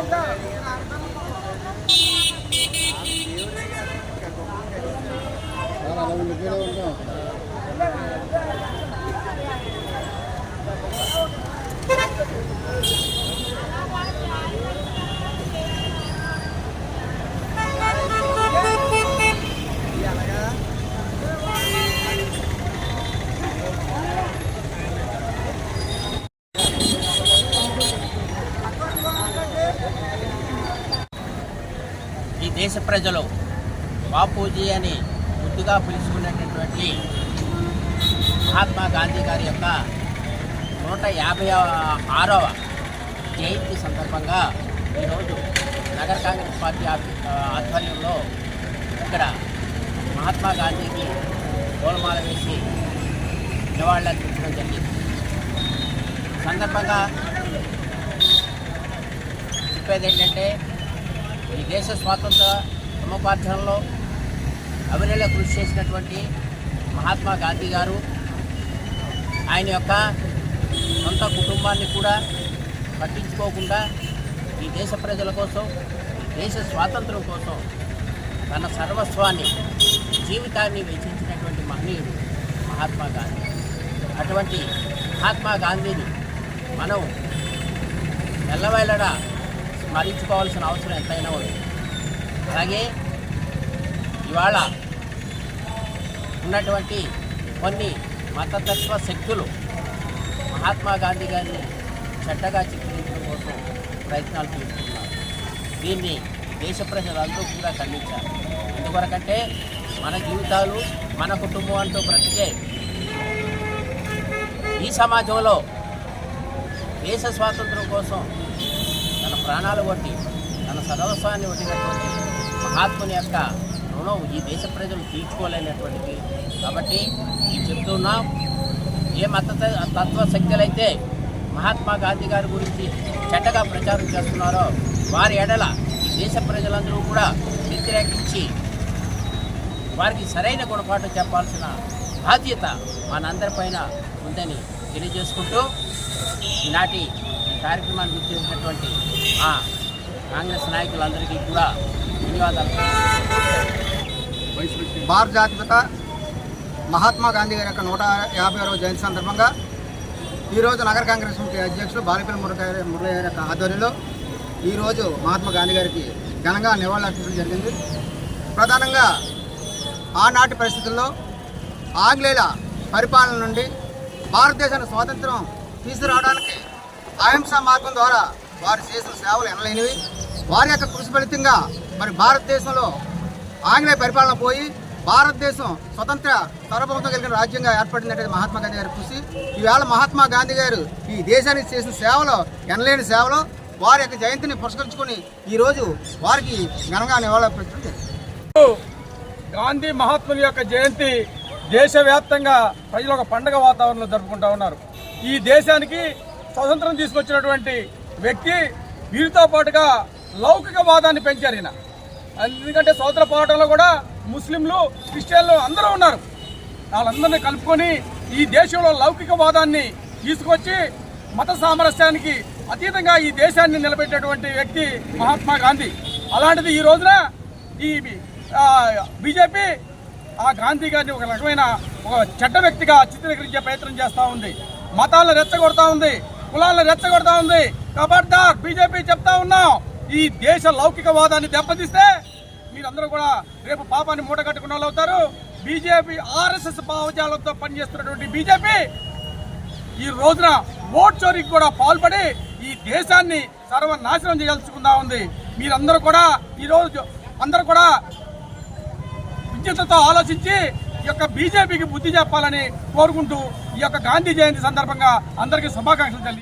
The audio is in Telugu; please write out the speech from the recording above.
ఈ దేశ ప్రజలు బాపూజీ అని ముద్దుగా పిలుచుకునేటటువంటి మహాత్మా గాంధీ గారి యొక్క నూట యాభై ఆరవ జయంతి సందర్భంగా ఈరోజు నగర కాంగ్రెస్ పార్టీ ఆధ్వర్యంలో ఇక్కడ మహాత్మా గాంధీకి పూలమాల వేసి నివాళులర్పించడం జరిగింది. సందర్భంగా చెప్పేది ఏంటంటే దేశ స్వాతంత్ర సముపార్జనలో అవిరళ కృషి చేసినటువంటి మహాత్మా గాంధీ గారు ఆయన యొక్క సొంత కుటుంబాన్ని కూడా పట్టించుకోకుండా ఈ దేశ ప్రజల కోసం దేశ స్వాతంత్రం కోసం తన సర్వస్వాన్ని జీవితాన్ని వెచ్చించినటువంటి మహనీయుడు మహాత్మా గాంధీ. అటువంటి మహాత్మా గాంధీని మనం ఎల్లవేళలా స్మరించుకోవాల్సిన అవసరం ఎంతైనా ఉంది. అలాగే ఇవాళ ఉన్నటువంటి కొన్ని మతతత్వ శక్తులు మహాత్మా గాంధీ గారిని చెడ్డగా చిత్రించడం కోసం ప్రయత్నాలు చేస్తున్నారు. దీన్ని దేశ ప్రజలందరూ కూడా ఖండించారు ఎందువరకంటే మన జీవితాలు మన కుటుంబం అంటూ బ్రతికే ఈ సమాజంలో దేశ స్వాతంత్రం కోసం ప్రాణాలు కొట్టి తన సర్వస్వాన్ని కొట్టినటువంటి మహాత్ముని యొక్క రుణం ఈ దేశ ప్రజలు తీర్చుకోలేనటువంటిది. కాబట్టి చెప్తున్నాం ఏ మత తత్వ శక్తులైతే మహాత్మా గాంధీ గారి గురించి చెడ్డగా ప్రచారం చేస్తున్నారో వారి ఎడల ఈ దేశ ప్రజలందరూ కూడా వ్యతిరేకించి వారికి సరైన గుణపాఠం చెప్పాల్సిన బాధ్యత మనందరిపైన ఉందని తెలియజేసుకుంటూ ఈనాటి ఈ కార్యక్రమాన్ని గుర్తించినటువంటి మా కాంగ్రెస్ నాయకులందరికీ కూడా ధన్యవాదాలు. భారత జాతిపిత మహాత్మా గాంధీ గారి యొక్క నూట యాభై ఆరవ జయంతి సందర్భంగా ఈరోజు నగర కాంగ్రెస్ ముఖ్య అధ్యక్షులు బాలిపల్లి మురళి మురళి గారి యొక్క ఆధ్వర్యంలో ఈరోజు మహాత్మా గాంధీ గారికి ఘనంగా నివాళులర్పించడం జరిగింది. ప్రధానంగా ఆనాటి పరిస్థితుల్లో ఆంగ్లేయుల పరిపాలన నుండి భారతదేశానికి స్వాతంత్రం తీసుకురావడానికి అహింసా మార్గం ద్వారా వారు చేసిన సేవలు ఎనలేనివి. వారి యొక్క కృషి ఫలితంగా మరి భారతదేశంలో ఆంగ్లేయ పరిపాలన పోయి భారతదేశం స్వతంత్ర సార్వభౌమత్వం కలిగిన రాజ్యంగా ఏర్పడినటువంటి మహాత్మా గాంధీ గారి కృషి. ఈవేళ మహాత్మా గాంధీ గారు ఈ దేశానికి చేసిన సేవలో ఎనలేని సేవలో వారి యొక్క జయంతిని పురస్కరించుకొని ఈరోజు వారికి ఘనంగా నివాళులర్పించడం జరిగింది. గాంధీ మహాత్ముని యొక్క జయంతి దేశవ్యాప్తంగా ప్రజలు ఒక పండగ వాతావరణంలో జరుపుకుంటా ఉన్నారు. ఈ దేశానికి స్వతంత్రం తీసుకొచ్చినటువంటి వ్యక్తి వీరితో పాటుగా లౌకికవాదాన్ని పెంచారు ఈయన. ఎందుకంటే స్వతంత్ర పోరాటంలో కూడా ముస్లింలు క్రిస్టియన్లు అందరూ ఉన్నారు. వాళ్ళందరినీ కలుపుకొని ఈ దేశంలో లౌకికవాదాన్ని తీసుకొచ్చి మత సామరస్యానికి అతీతంగా ఈ దేశాన్ని నిలబెట్టినటువంటి వ్యక్తి మహాత్మా గాంధీ. అలాంటిది ఈ రోజున ఈ బీజేపీ ఆ గాంధీ గారిని ఒక రకమైన ఒక చెడ్డ వ్యక్తిగా చిత్రీకరించే ప్రయత్నం చేస్తూ ఉంది. మతాలను రెచ్చగొడతా ఉంది. కులాలను రెచ్చగొడతా ఉంది. కబడ్దార్ బీజేపీ చెప్తా ఉన్నాం. ఈ దేశ లౌకికవాదాన్ని దెబ్బతీస్తే మీరందరూ కూడా రేపు పాపాన్ని మూట కట్టుకున్న వాళ్ళు అవుతారు. బీజేపీ ఆర్ఎస్ఎస్ భావజాలంతో పనిచేస్తున్నటువంటి బీజేపీ ఈ రోజున ఓట్ చోరీకి కూడా పాల్పడి ఈ దేశాన్ని సర్వనాశనం చేయాల్సుకుందా ఉంది. మీరందరూ కూడా ఈరోజు అందరూ కూడా విద్యుత్తుతో ఆలోచించి ఈ యొక్క బీజేపీకి బుద్ధి చెప్పాలని కోరుకుంటూ ఈ యొక్క గాంధీ జయంతి సందర్భంగా అందరికీ శుభాకాంక్షలు తెలియ